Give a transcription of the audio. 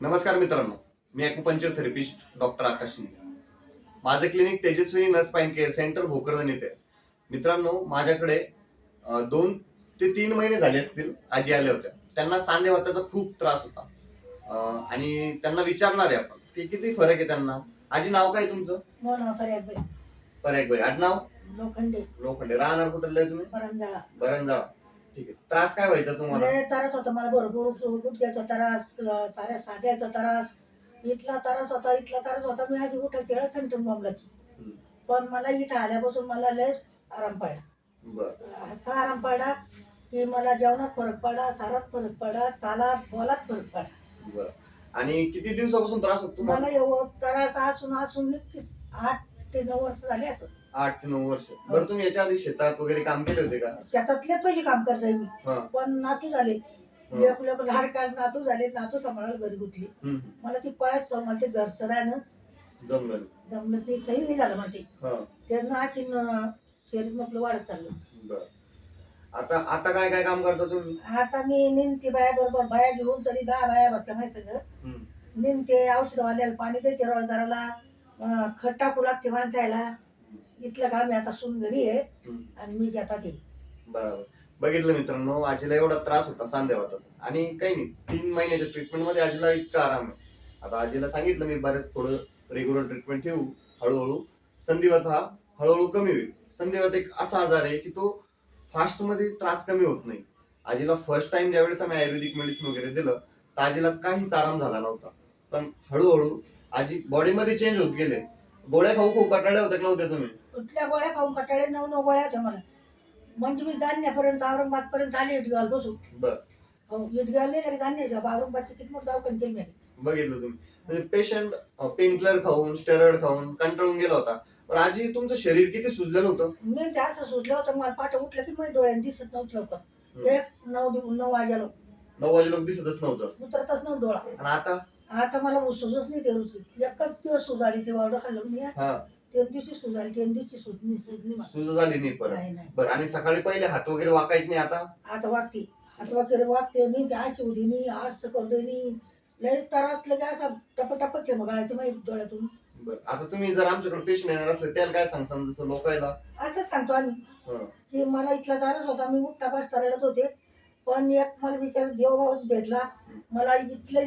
नमस्कार मित्रांनो मी acupuncture therapist doctor Akash Shinde. माझं क्लिनिक तेजस्विनी नर्स पाईन केअर सेंटर भोकरदन येथे. आहे. मित्रांनो माझ्याकडे दोन ते तीन महिने झाले असतील आजी आल्या होत्या. त्यांना सांधेवाताचा खूप त्रास होता. आणि त्यांना विचारणार आहे आपण की किती फरक आहे त्यांना? आजी नाव काय तुमचं? पर्याय बाई आडनाव लोखंडे. लोखंडे. राहणार आहे तुम्ही? परंजाळा बरंजाळा. ठीक आहे. त्रास काय व्हायचा तुम्हाला? म्हणजे त्रास होता. मला भरपूर गुडघ्याचा त्रास साऱ्या साध्याचा त्रास. इथला त्रास होता इथला त्रास होता. मी अशी उठायची वेळ थंडून बॉम्बलाची. पण मला इथं आल्यापासून मला लय आराम पडला असा आराम पडला की मला जेवणात फरक पडला सारात फरक पडला चालात बोलात फरक बर. आणि किती दिवसापासून त्रास होतो तुम्हाला? मला एवढं त्रास असून असून आठ ते नऊ वर्ष झाले असं. आठ ते नऊ वर्ष. बरं तुम्ही याच्या आधी शेतात वगैरे काम केले होते का? शेतातले पहिले काम करताय मी. हा. पण नातू झाले. हा. लेक लेक लहान काल नातू झाले नातू सांभाळायला घरी गुतली. हम्म. मला ती पळायच मला ते घर सरायनं जमलं. जमलं नाही सही नाही झालं मला ते. हा. त्यांना की शरीर आपलं वाढत चाललं. बर. आता आता काय काय काम करता तुम्ही? आता मी निंती बाया बरोबर. बाया घेऊन तरी दहा बाया बघच्या माहिती सगळं हम्म. निंते औषधवाल्याला पाणी देते रोजदाराला. अं, खत टाकू लागते माणसायला. इथलं काम आता सून घरी आहे. आणि मी शेतात आहे बरोबर बघितलं मित्रांनो आजीला एवढा त्रास होता सांधेवाताचा आणि काही नाही तीन महिन्याच्या ट्रीटमेंटमध्ये आजीला इतका आराम आहे. आता आजीला सांगितलं मी बरेच थोडं रेग्युलर ट्रीटमेंट ठेवू हळूहळू. संधिवात हा हळूहळू कमी होईल. संधिवात एक असा आजार आहे की तो फास्टमध्ये त्रास कमी होत नाही. आजीला फर्स्ट टाइम ज्यावेळेस आम्ही आयुर्वेदिक मेडिसिन वगैरे दिलं तर आजीला काहीच आराम झाला नव्हता. पण हळूहळू आजी बॉडीमध्ये चेंज होत गेले. गोळ्या खाऊ खूप कटाळ्या होत्या का नव्हत्या तुम्ही? कुठल्या गोळ्या खाऊन कटाळे नऊ नऊ गोळ्या होत्या मला. म्हणजे मी जाणण्यापर्यंत औरंगाबाद पर्यंत आले इटगाल बसून. बर. हो इटगाल नाही लगेच जाणण्याच्या औरंगाबादची किती दवाखान केली मी बघितलं तुम्ही. म्हणजे पेशंट पेन किलर खाऊन स्टेरॉइड खाऊन कंटाळून गेला होता. पण आजी तुमचं शरीर किती सुजलेलं होतं मी जास्त सुचलं होतं. मला पाठ उठलं की मी डोळ्याने दिसत नव्हतं लवकर. एक नऊ दिव- नऊ वाजालो. नऊ वाजे लोक दिसतच नव्हतं. उतरतच नव्हतं डोळा. आणि आता? आता मला सुजच नाही ते एकच दिवस सुधारी ते वावडं खाल्लं मी हा. तीन दिवशी सुधारी तीन दिवशी सुजनी मला. सुज झाली नाही परत. नाही नाही. बरं आणि सकाळी पहिले हात वगैरे वाकायचे नाही आता? आता वागते आता वगैरे वागते मी त्या शिवडी मी आज करते मी लय त्रास लगे असा टप टप मगाळायचे माहिती डोळ्यातून. बरं आता तुम्ही जर आमच्याकडे पेशंट येणार असले त्याला काय सांगसान जसं लोकायला? असंच सांगतो आम्ही. हं. की मला इथला त्रास होता मी उठता बसता रडत होते. पण एक मला विचार देवभावच भेटला. मला इथलं